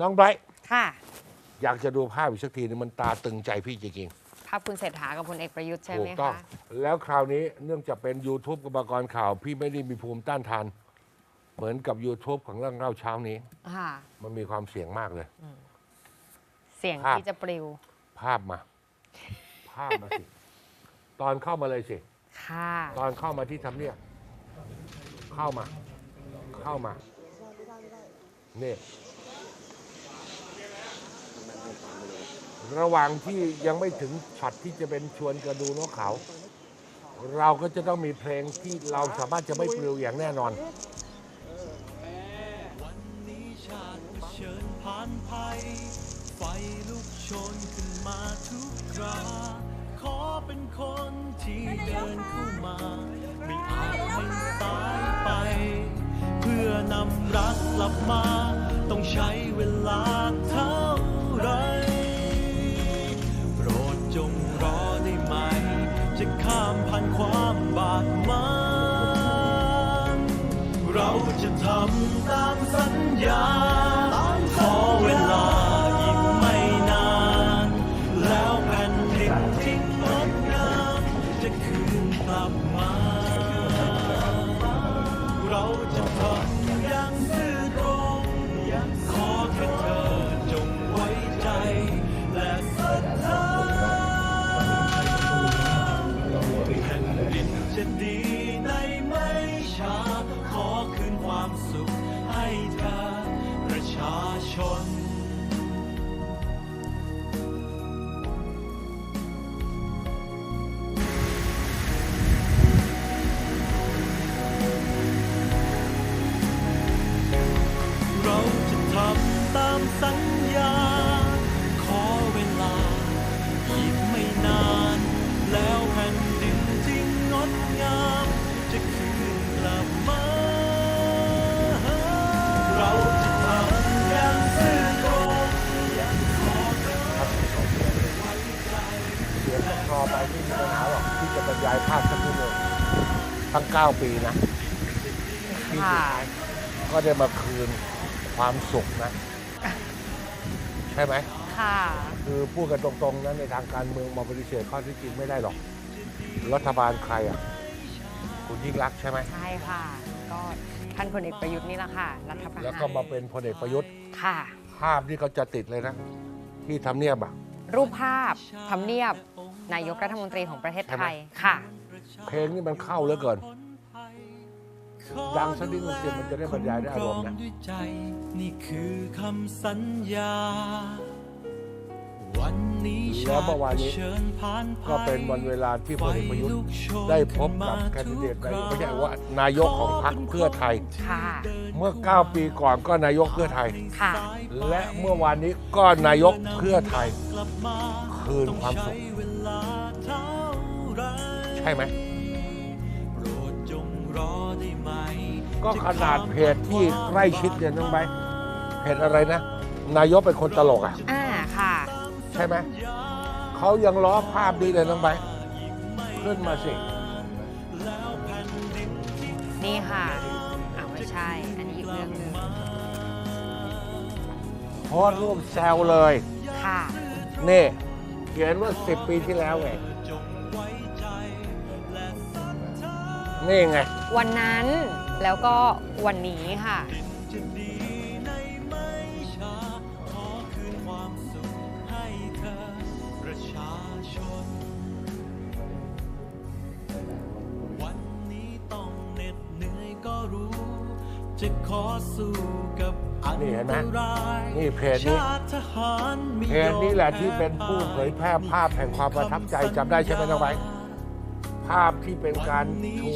น้องไบรท์ค่ะ อยากจะดูภาพอีกสักทีนึงมันตาตึงใจพี่จริงภาพคุณเศรษฐากับพลเอกประยุทธ์ๆใช่ถูไหมกต้อง คะแล้วคราวนี้เนื่องจากเป็น YouTube กรรมกรข่าว พี่ไม่ได้มีภูมิต้านทาน เหมือนกับ YouTube ของเรื่องเล่าเช้านี้ ค่ะ มันมีความเสี่ยงมากเลย เสียงภาพ ที่จะปลิว ภาพมา ภาพมาสิ ตอนเข้ามาเลยสิ ค่ะ ตอนเข้ามาที่ทำเนียบเข้ามา เข้ามา นี่ ระหว่างที่ยังไม่ถึงช็อตที่จะเป็นชวนกระดูนกเขา เราก็จะต้องมีเพลงที่เราสามารถจะไม่ปลิวอย่างแน่นอน วันนี้ชาติเชิญผ่านภัยไฟลุกโชนขึ้นมาทุกคราขอเป็นคนที่เดินเข้ามา ไม่อาจให้สายไป เพื่อนำรักกลับมา ต้องใช้เวลาเท่า จะทำตามสัญญา ทั้ง 9 ปีนะที่สุดค่ะท้ายก็ได้มาคืนความสุขนะ ใช่ไหม ค่ะ คือพูดกันตรงๆนะในทางการเมืองมาปฏิเสธข้อที่จริงไม่ได้หรอก รัฐบาลใครอะ คุณยิ่งรักษณ์ใช่ไหม ใช่ค่ะ ก็ท่านพลเอกประยุทธ์นี่แหละค่ะ รัฐประหารแล้วก็มาเป็นพลเอกประยุทธ์ ค่ะ ภาพที่เขาจะติดเลยนะ ที่ทำเนียบอะ รูปภาพทำเนียบนายกรัฐมนตรีของประเทศไทย ค่ะ เพลงนี่มันเข้าเหลือเกิน ดังสักนิดนึงสิมันจะได้บรรยายได้อารมณ์นะคุ้คงด้วยใจนี่คือคำสัญญา วันนี้แล้วชาเมื่ติอวานเผนี้ชิญผ่านภัยก็เป็นวันเวลาที่พลเอกประยุทธ์ไฟลุกโชนได้พบกับแคนดิเดตนายกไม่ใช่ว่านายกของพรรคเพื่อไทยค่ะเมื่อ 9 ปีก่อนก็นายกเพื่อไทยค่ะและเมื่อวานนี้ก็นายกเพื่อไทยกลับมาคืนความสุข ช่ไหมโปรดจงรอได้ไหมก็ขนาดเพจที่ใกล้ชิดเนี่ยน้องใบร์ทเพจอะไรนะ นายกเป็นคนตลกอะ อ่าค่ะ ใช่ไหม เขายังล้อภาพนี้เลยน้องใบร์ทขึ้นมาสิ นี่ค่ะอ่าไม่ใช่ อันนี้อีกเรื่องหนึ่งโพสต์รูปแซวเลย ค่ะ นี่ เขียนว่า 10 ปีที่แล้วไง นี่ไง วันนั้นแล้วก็วันนี้ค่ะจะดีในไม่ช้าขอคืนความสุขให้เธอประชาชนวันนี้ต้องเหน็ดเหนื่อยก็รู้ จะขอสู้กับอันนี่เห็นไหมตรายนี่เพจนี้ ชาติทหารไม่เพจนี้แหละที่เป็นผู้เผยแพร่ภาพแห่งความประทับใจจำได้ใช่ไหมน้องใบร์ท ภาพที่เป็นการ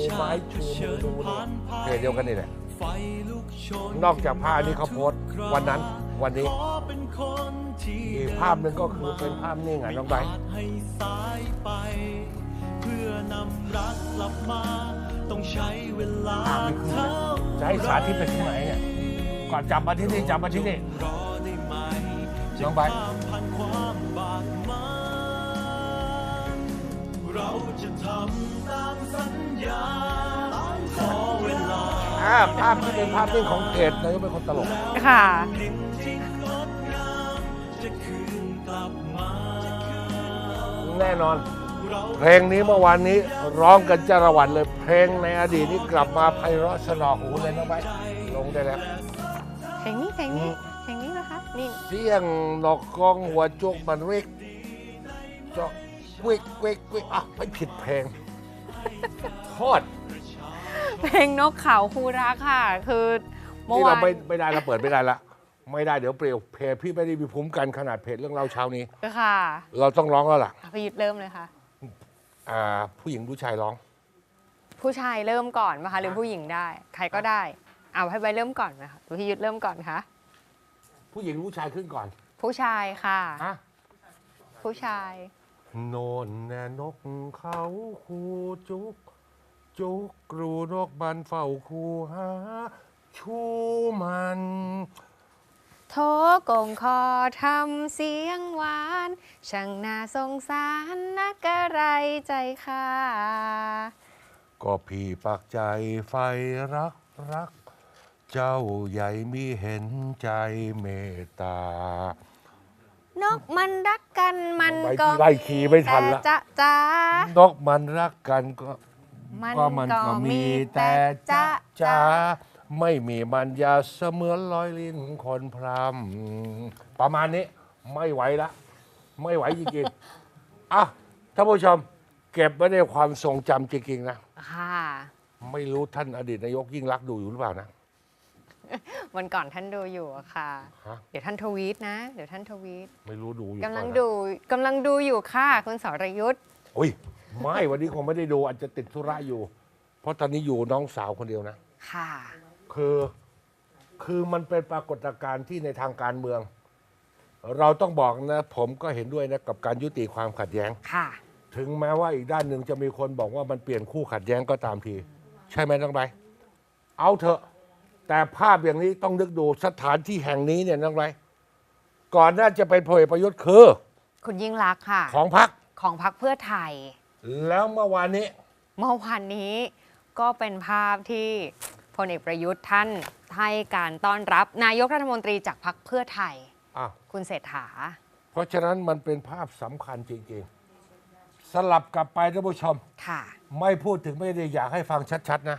ชูไม้ชูมือดูเนี่ยเพจเดียวกันนี่แหละไฟลุกโชนนอกจากภาพนี้เขาโพสต์วันนั้นวันนี้ขอเป็นคนที่อีกภาพหนึ่งก็คือเป็นภาพนิ่งอะน้องใบร์ทให้สายไปเพื่อนำรักกลับมาต้องใช้เวลาภาพนี้คือเท่าจะให้สาธิตไปที่ไหนเนี่ยก่อนจับมาที่นี่จับมาที่นี่รอได้ไหมน้องไบร์ทจะข้ามผ่านความบ ลาอ่าภาพที่เป็นภาพนิ่งของเพจนายกเป็นคนตลก ค่ะดินที่งดจะคืนกลับมาแน่นอนเราเพลงนี้เมื่อวานนี้ร้องกันจารวัตเลย เพลงในอดีตนี้กลับมาไพเราะสนอหูเลยนะไปลงได้แล้ว เพลงนี้เพลงนี้เพลงนี้นะคะ นี่ เสียงนอกกองหัวโจกมันเวกเจาะวิกวิกวิกอะไม่ผิดเพลง โทษ เพลงนกเขาคูรักค่ะ คือเมื่อนี่วาเรานไม่ไม่ได้เราเปิดไม่ได้ละไม่ได้เดี๋ยวเปลี่ยวเพจพี่ไม่ได้มีภูมิกันขนาดเพจเรื่องเล่าเช้านี้ ค่ะเราต้องร้องแล้วล่ะพี่ยุทธเริ่มเลยค่ะ อ่าผู้หญิงผู้ชายร้อง ผู้ชายเริ่มก่อนไหมคะหรือผู้หญิงได้ ใครก็ได้เอาให้ใบเริ่มก่อนไหมคะหรือพี่ยุทธเริ่มก่อนคะผู้หญิงผู้ชายขึ้นก่อนผู้ชายค่ะฮะผู้ชาย โนนแน่นกเขาคูจุก จุกกรูนกบันเฝ้าคูหา ชูมันโทกงคอทำเสียงหวาน ช่างน่าสงสารนักกระไรใจค่ะ ก็พี่ปักใจไฟรักรัก เจ้าใหญ่มีเห็นใจเมตตานกมันรักกันมันไล่ก็ไล่ขี่ไม่ทันละแต่จะจ้านกมันรักกันก็ มันก็มันก็มีแต่จ้าจ้าไม่มีมันอยาเสมือนลอยลิ้นคนพรำประมาณนี้ไม่ไหวละ ไม่ไหวจริงๆอะท่านผู้ชม เก็บไว้ในความทรงจำจริงๆนะค่ะไม่รู้ท่านอดีตนายกยิ่งรักษณ์ดูอยู่หรือเปล่านะ วันก่อนท่านดูอยู่อะค่ะ ฮะ เดี๋ยวท่านทวีตนะ เดี๋ยวท่านทวีตไม่รู้ดูอยู่กำลังเปานะดูกำลังดูอยู่ค่ะคุณสรยุทธ์ โอ้ย ไม่ วันนี้คงไม่ได้ดูอาจจะติดธุระอยู่ เพราะตอนนี้อยู่น้องสาวคนเดียวนะ ค่ะ คือคือมันเป็นปรากฏการณ์ที่ในทางการเมือง เราต้องบอกนะ ผมก็เห็นด้วยนะกับการยุติความขัดแย้ง ค่ะ ถึงแม้ว่าอีกด้านหนึ่งจะมีคนบอกว่ามันเปลี่ยนคู่ขัดแย้งก็ตามที ใช่ไหมน้องไรเอาเถอะ แต่ภาพอย่างนี้ต้องนึกดูสถานที่แห่งนี้เนี่ยน้องไรก่อนหน่าจะเป็นพลเอกประยุทธ์คือ คุณยิ่งรักษณ์ค่ะ ของพรรคของพรรคเพื่อไทย แล้วเมื่อวานนี้ เมื่อวานนี้ก็เป็นภาพที่พลเอกประยุทธ์ท่านให้การต้อนรับนายกรัฐมนตรีจากพรรคเพื่อไทย อะ คุณเศรษฐา เพราะฉะนั้นมันเป็นภาพสำคัญจริงๆ สลับกลับไปท่านผู้ชม ค่ะ ไม่พูดถึงไม่ได้อยากให้ฟังชัด ๆ นะ